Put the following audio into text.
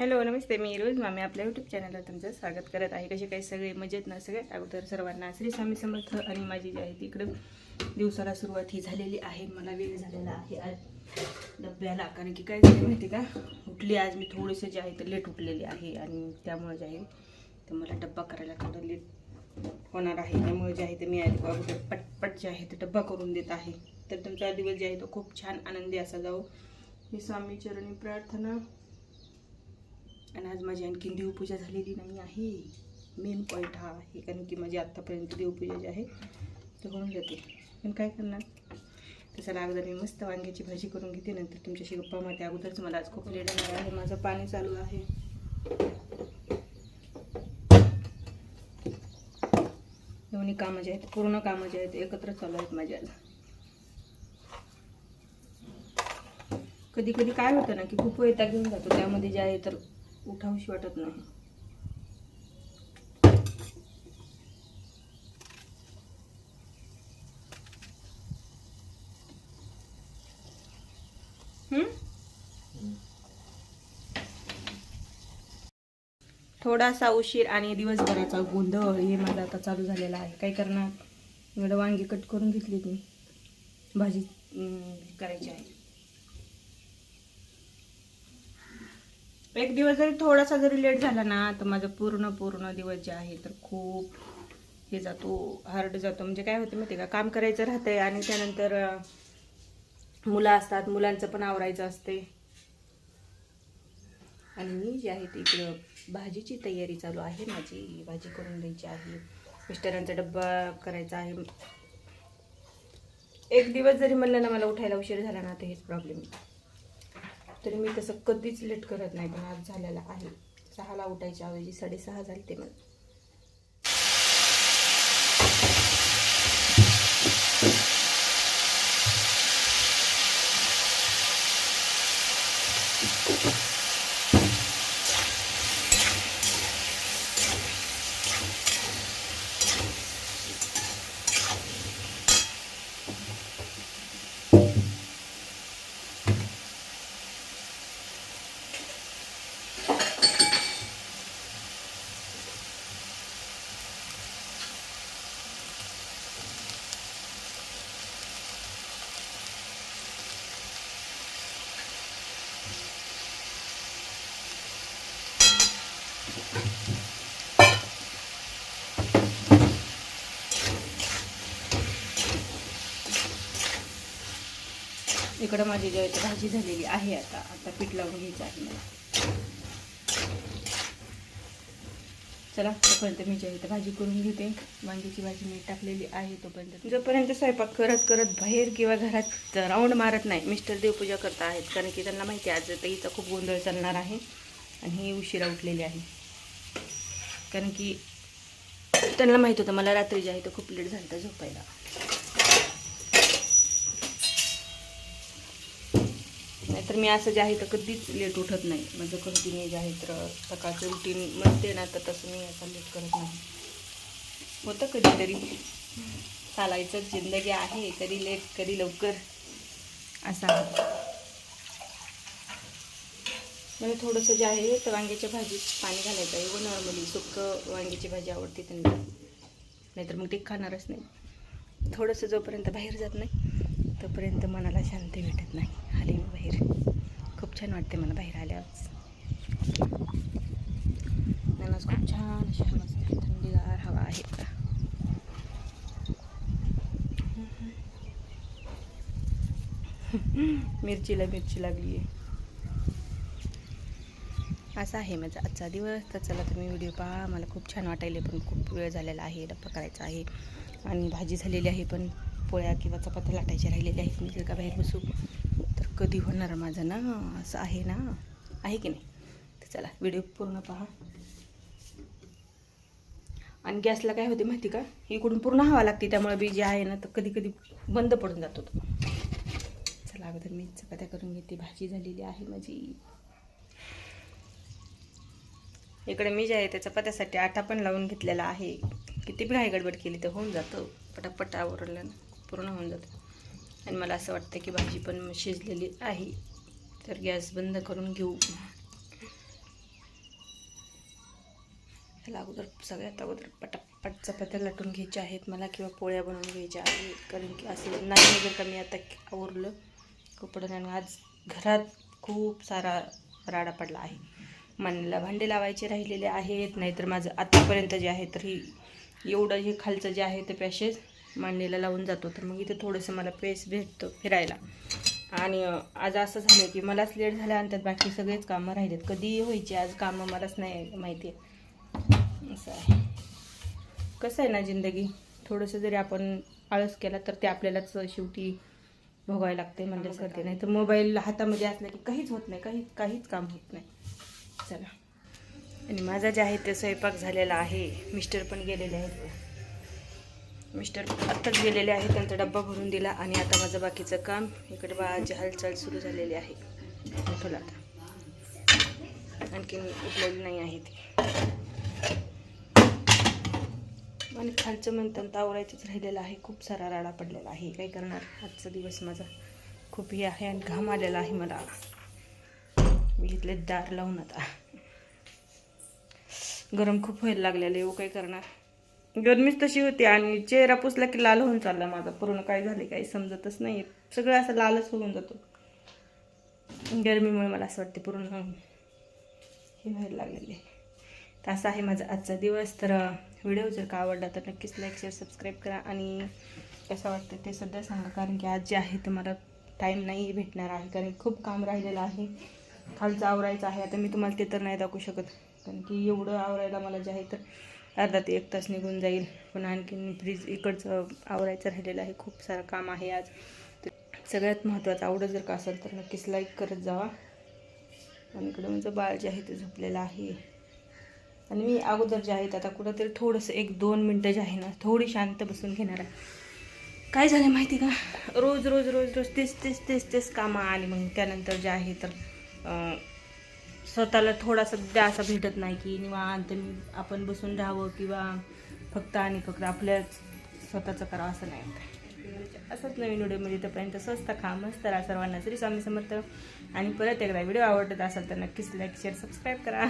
Hello नमस्ते मी रोज मामी आपल्या YouTube चॅनलला तुमचं स्वागत करत आहे. कसे काही सगळे? मजेत ना सगळे? अगोदर सर्वांना श्री स्वामी समर्थ आणि माझी जी आहे ती इकडं दिवसाला सुरुवात ही झालेली आहे. मला वेळ झालेला आहे आज डब्याला. कारण की काय झालं माहिती का? उठली आज मी थोडंसं जे आहे ते लेट उठलेली आहे आणि त्यामुळे जे आहे तर मला डब्बा करायला थोडं लेट होणार आहे. त्यामुळे जे आहे ते मी आधी अगोदर पटपट जे आहे ते डब्बा करून देत आहे. तर तुमचा दिवस जे आहे तो खूप छान आनंदी असा जाऊ मी स्वामी चरणी प्रार्थना. आणि आज माझी आणखीन देवपूजा झालेली नाही आहे. मेन पॉईंट हा आहे कारण की माझी आत्तापर्यंत देवपूजा जी आहे ते होऊन जाते. पण काय करणार? तसं अगोदर मी मस्त वांग्याची भाजी करून घेते. नंतर तुमच्याशी गप्पा मारते. अगोदरच मला आज खूप लेट होणार आहे. माझं पाणी चालू आहे. दोन्ही कामं जे आहेत पूर्ण कामं जे आहेत एकत्र चालू आहेत माझ्या आज. कधी कधी काय होतं ना की खूप वैताग घेऊन जातो. त्यामध्ये जे आहे तर उठावशी वाटत नाही. थोडासा उशीर आणि दिवसभराचा गोंधळ हे माझा आता चालू झालेला आहे. काय करणार? एवढं वांगी कट करून घेतली मी. भाजी करायची आहे. एक दिवस जरी थोडासा जरी लेट झाला ना तर माझं पूर्ण पूर्ण दिवस जे आहे तर खूप हे जातो हार्ड जातो. म्हणजे काय होतं माहिती आहे का काम करायचं राहतंय आणि त्यानंतर मुलं असतात मुलांचं पण आवरायचं असते. आणि मी जे आहे ते इकडं भाजीची तयारी चालू आहे माझी. भाजी करून द्यायची आहे. मिस्टरांचा डब्बा करायचा आहे. एक दिवस जरी म्हणलं ना मला उठायला उशीर झाला ना तर हेच प्रॉब्लेम तरी मी तसं कधीच लेट करत नाही पण आज झालेला आहे. सहाला उठायच्या ऐवजी साडेसहा झाले ते मला. इकडं माझी जे भाजी झालेली आहे आता. आता पीठ लावून घ्यायचं आहे मला. चला तोपर्यंत मी जे भाजी करून घेते. वांग्याची भाजी मी टाकलेली आहे तोपर्यंत. जोपर्यंत स्वयंपाक करत करत बाहेर किंवा घरात राऊंड मारत नाही मिस्टर देवपूजा करता आहेत. कारण की त्यांना माहिती आहे आज हिचा खूप गोंधळ चालणार आहे. आणि ही उशिरा उठलेली आहे. कारण की त्यांना माहीत होतं मला रात्री जे आहे तर खूप लेट झालं तर झोपायला. नाहीतर मी असं जे आहे तर कधीच लेट उठत नाही. माझं कंटिन्यू जे आहे तर सकाळचं रुटीन म्हणते ना तर तसं मी असा लेट करत नाही. होतं कधीतरी. चालायचं जिंदगी आहे कधी लेट कधी लवकर. असा. मला थोडंसं जे आहे तर वांग्याच्या भाजीत पाणी घालायचं आहे. व नॉर्मली सुकं वांग्याची भाजी आवडते त्यांना. नाहीतर मग ते खाणारच नाही. थोडंसं जोपर्यंत बाहेर जात नाही तोपर्यंत मनाला शांती भेटत नाही. आले मी बाहेर. खूप छान वाटते मला बाहेर आल्यावर. मला खूप छान अशी थंडीगार हवा आहे का मिरचीला मिरची लागली आहे असा आहे माझा आजचा दिवस. तर चला तुम्ही व्हिडिओ पहा. मला खूप छान वाटायले पण खूप वेळ झालेला आहे. डब्बा करायचा आहे. आणि भाजी झालेली आहे पण पोळ्या किंवा चपात्या लाटायच्या राहिलेल्या आहेत. मी जर का बाहेर बसू? तर कधी होणार माझं ना? असं आहे ना? आहे की नाही? तर चला व्हिडिओ पूर्ण पहा. आणि गॅसला काय होते माहिती का? इकडून पूर्ण हवा लागते. त्यामुळे बी जे आहे ना तर कधी कधी बंद पडून जातो. तो चला अगोदर मी चपात्या करून घेते. भाजी झालेली आहे माझी. इकडे मी जे आहे त्या चपात्यासाठी आटा पण लावून घेतलेला आहे. किती बी घाई गडबड केली तर होऊन जातं. पटापट आवरलं पूर्ण होऊन जातं. आणि मला असं वाटतं की भाजी पण शिजलेली आहे. तर गॅस बंद करून घेऊ. त्याला अगोदर सगळ्यात अगोदर पटापट चपात्या लाटून घ्यायच्या आहेत मला किंवा पोळ्या बनवून घ्यायच्या आहेत. कारण की असं नाही वगैरे का मी आता आवरलं कपडं आणि आज घरात खूप सारा राडा पडला आहे. मांडीला भांडे लावायचे राहिलेले आहेत नाहीतर माझं आत्तापर्यंत जे आहे तर ही एवढं हे खालचं जे आहे ते पॅशेज मांडीला लावून जातो. तर मग इथे थोडंसं मला पेस भेटतो फिरायला. आणि आज असं झालं की मलाच लेट झालं आणि त्यात बाकी सगळेच कामं राहिलेत. कधी व्हायची आज कामं मलाच नाही माहिती आहे. असं आहे. कसं आहे ना जिंदगी? थोडंसं जरी आपण आळस केला तर ते आपल्यालाच शेवटी भोगायला लागते म्हणजे करते. नाही तर मोबाईल हातामध्ये असला की काहीच होत नाही काही काहीच काम होत नाही. चला. आणि माझा जे आहे ते स्वयंपाक झालेला आहे. मिस्टर पण गेलेले आहेत. मिस्टर आत्ताच गेलेले आहेत. त्यांचा डब्बा भरून दिला आणि आता माझं बाकीचं काम. इकडे बाळाची हालचाल सुरू झालेली आहे. उठवलं आता आणखीन उठलेली नाही आहे ती. आणि खालचं म्हणतं तावरायचंच राहिलेलं आहे. खूप सारा राडा पडलेला आहे. काय करणार? आजचा दिवस माझा खूप हे आहे आणि घाम आलेला आहे मला. मी घेतले दार लावून आता. गरम खूप व्हायला लागलेलं आहे हो, काय करणार? गरमीच तशी होती आणि चेहरा पुसला की लाल होऊन चालला माझा. पूर्ण काय झाले काही समजतच नाही सगळं असं लालच होऊन जातो. गरमीमुळे मला असं वाटते पूर्ण हे व्हायला लागलेले तर असा आहे माझा आजचा दिवस. तर व्हिडिओ जर का आवडला तर नक्कीच लाईक शेअर सबस्क्राईब करा आणि कसं वाटतं ते सध्या सांगा. कारण की आज जे आहे तर मला टाईम नाही भेटणार आहे. कारण खूप काम राहिलेलं आहे. खालचं आवरायचं आहे. आता मी तुम्हाला ते तर नाही दाखवू शकत कारण की एवढं आवरायला मला जे आहे तर अर्धा ते एक तास निघून जाईल. पण आणखीन फ्रीज इकडचं आवरायचं राहिलेलं आहे. खूप सारं काम आहे आज. तर सगळ्यात महत्त्वाचं आवडत जर का असेल तर नक्कीच लाईक करत जावा. आणि इकडं माझं बाळ जे आहे ते झोपलेलं आहे. आणि मी अगोदर जे आहेत आता कुठंतरी थोडंसं एक दोन मिनटं जे आहे ना थोडी शांत बसून घेणार आहे. काय झालं माहिती का? रोज रोज रोज रोज तेच तेच तेच तेच कामं आणि मग त्यानंतर जे आहे तर स्वतःला थोडासा द्या असा भेटत नाही की निवांत आपण बसून राहावं किंवा फक्त आणि फक्त आपल्याच स्वतःचं करावं असं नाही. असंच नवीन व्हिडिओमध्ये तोपर्यंत स्वस्त खा मस्त राहा सर्वांना. श्री स्वामी समर्थ. आणि परत एकदा व्हिडिओ आवडत असेल तर नक्कीच लाईक शेअर सबस्क्राईब करा.